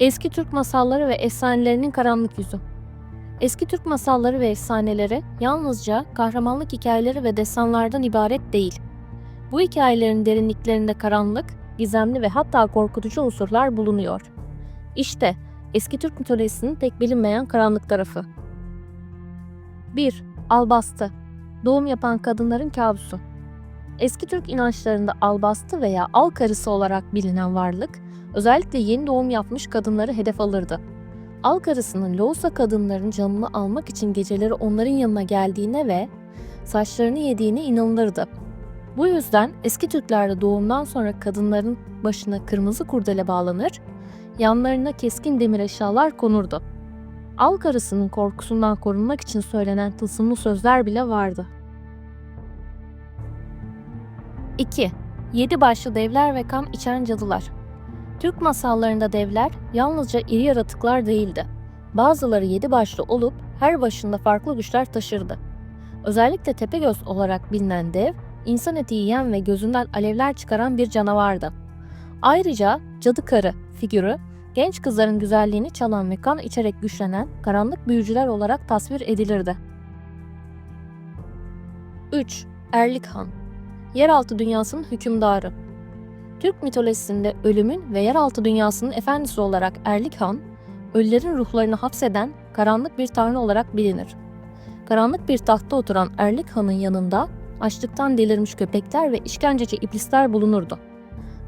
Eski Türk masalları ve efsanelerinin karanlık yüzü. Eski Türk masalları ve efsaneleri yalnızca kahramanlık hikayeleri ve destanlardan ibaret değil. Bu hikayelerin derinliklerinde karanlık, gizemli ve hatta korkutucu unsurlar bulunuyor. İşte eski Türk mitolojisinin tek bilinmeyen karanlık tarafı. 1. Albastı Doğum yapan kadınların kabusu. Eski Türk inançlarında albastı veya al karısı olarak bilinen varlık, özellikle yeni doğum yapmış kadınları hedef alırdı. Al karısının Loğusa kadınların canını almak için geceleri onların yanına geldiğine ve saçlarını yediğine inanılırdı. Bu yüzden eski Türklerde doğumdan sonra kadınların başına kırmızı kurdele bağlanır, yanlarına keskin demir eşyalar konurdu. Al karısının korkusundan korunmak için söylenen tılsımlı sözler bile vardı. 2. Yedi başlı devler ve kan içen cadılar. Türk masallarında devler yalnızca iri yaratıklar değildi. Bazıları yedi başlı olup her başında farklı güçler taşırdı. Özellikle Tepegöz olarak bilinen dev, insan eti yiyen ve gözünden alevler çıkaran bir canavardı. Ayrıca cadı karı figürü, genç kızların güzelliğini çalan ve kan içerek güçlenen karanlık büyücüler olarak tasvir edilirdi. 3. Erlik Han Yeraltı dünyasının hükümdarı Türk mitolojisinde ölümün ve yeraltı dünyasının efendisi olarak Erlik Han, ölülerin ruhlarını hapseden karanlık bir tanrı olarak bilinir. Karanlık bir tahtta oturan Erlik Han'ın yanında açlıktan delirmiş köpekler ve işkenceci iblisler bulunurdu.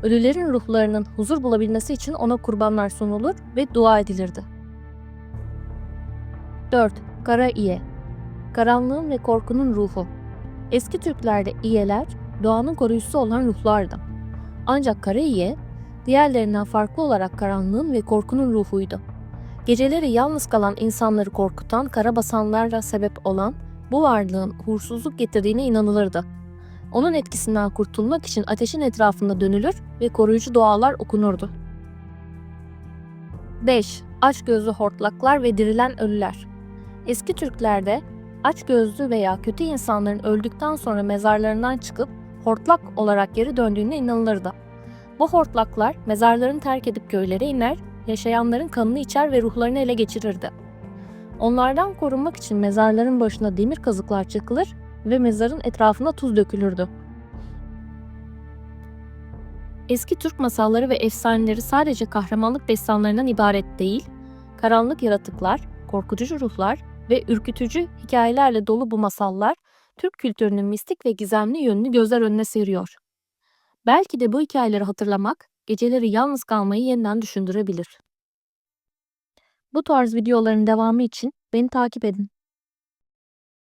Ölülerin ruhlarının huzur bulabilmesi için ona kurbanlar sunulur ve dua edilirdi. 4. Kara İye Karanlığın ve korkunun ruhu Eski Türklerde iyeler, doğanın koruyucusu olan ruhlardı. Ancak Kara İye, diğerlerinden farklı olarak karanlığın ve korkunun ruhuydu. Geceleri yalnız kalan insanları korkutan karabasanlarla sebep olan bu varlığın uğursuzluk getirdiğine inanılırdı. Onun etkisinden kurtulmak için ateşin etrafında dönülür ve koruyucu dualar okunurdu. 5. Açgözlü hortlaklar ve dirilen ölüler. Eski Türklerde aç gözlü veya kötü insanların öldükten sonra mezarlarından çıkıp hortlak olarak geri döndüğüne inanılırdı. Bu hortlaklar mezarlarını terk edip göllere iner, yaşayanların kanını içer ve ruhlarını ele geçirirdi. Onlardan korunmak için mezarların başına demir kazıklar çakılır ve mezarın etrafına tuz dökülürdü. Eski Türk masalları ve efsaneleri sadece kahramanlık destanlarından ibaret değil, karanlık yaratıklar, korkutucu ruhlar ve ürkütücü hikayelerle dolu bu masallar, Türk kültürünün mistik ve gizemli yönünü gözler önüne seriyor. Belki de bu hikayeleri hatırlamak, geceleri yalnız kalmayı yeniden düşündürebilir. Bu tarz videoların devamı için beni takip edin.